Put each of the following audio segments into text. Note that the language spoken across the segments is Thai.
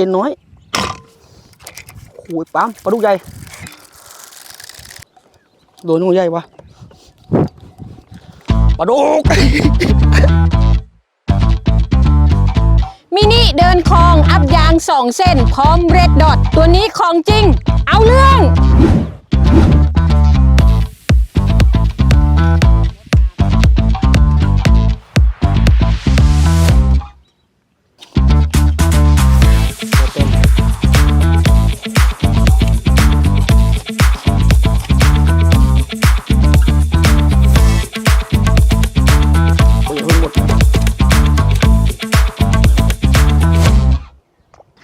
อ็นน้อยโอ้ยปั๊มปลาดุกใหญ่โดนงูใหญ่วะปลาดุก มินิเดินคลองอัพยางสองเส้น พร้อมเรดดอทตัวนี้ของจริง เอาเรื่อง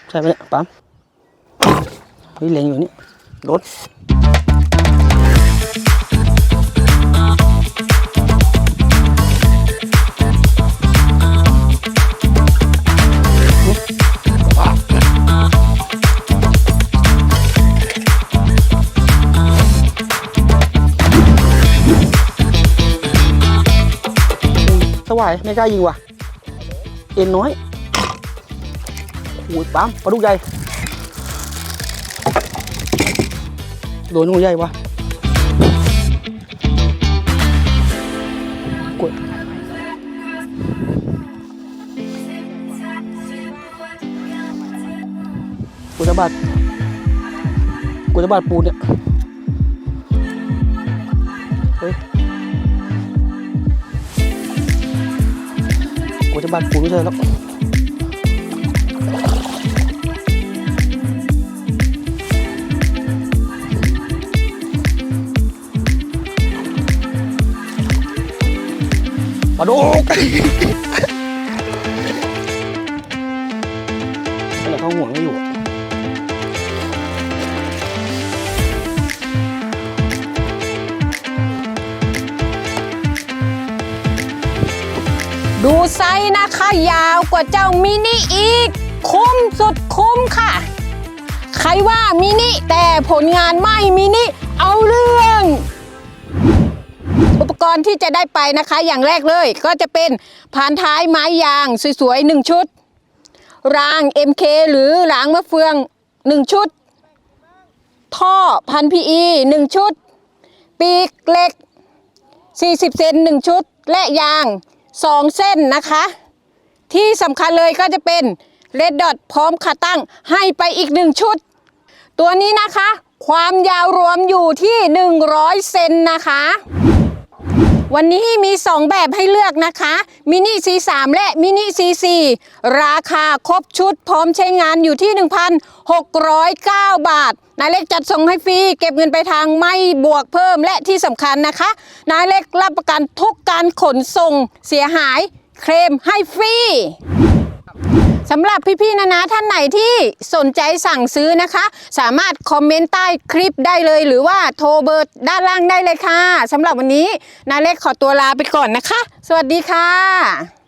ใช่ไหมเนี่ยปั๊มเฮ้ยเล็งอยู่นี่รถสวายไม่กล้ายิงว่ะ เอ็นน้อย โอ้ยปั๊มปลาดุกใหญ่โดนงูใหญ่วะกดกูจะบาดกูจะบาดปูนเนี่ยเฮ้ยกูจะบาดปูนไม่ใช่แล้ว ปลาดุกแต่เขาห่วงไม่อยู่อะดูไซส์นะคะ ยาวกว่าเจ้ามินิอีก คุ้มสุดคุ้มค่ะ ใครว่ามินิแต่ผลงานไม่มินิเอาเรื่องอุปก รณ์ที่จะได้ไปนะคะ อย่างแรกเลย ก็จะเป็นพานท้ายไม้ยางสวยๆ1ชุด ราง MK หรือรางมะเฟือง1ชุด ท่อพันพีอี1ชุด ปีกเหล็ก 40 เซน1ชุด และยาง 2 เส้นนะคะ ที่สำคัญเลยก็จะเป็นเ d ดดอทพร้อมขาตั้งให้ไปอีก1ชุด ตัวนี้นะคะความยาวรวมอยู่ที่ 100 เซนนะคะ วันนี้มี 2 แบบให้เลือกนะคะมินิ C3 และมินิ C4 ราคาครบชุดพร้อมใช้งานอยู่ที่ 1,609 บาท นายเล็กจัดส่งให้ฟรี เก็บเงินไปทางไม่บวกเพิ่มและที่สำคัญนะคะ นายเล็กรับประกันทุกการขนส่งเสียหายเคลมให้ฟรี สำหรับพี่ๆนะนะท่านไหนที่สนใจสั่งซื้อนะคะ สามารถคอมเมนต์ใต้คลิปได้เลย หรือว่าโทรเบอร์ด้านล่างได้เลยค่ะสำหรับวันนี้นาเล็กขอตัวลาไปก่อนนะคะ สวัสดีค่ะ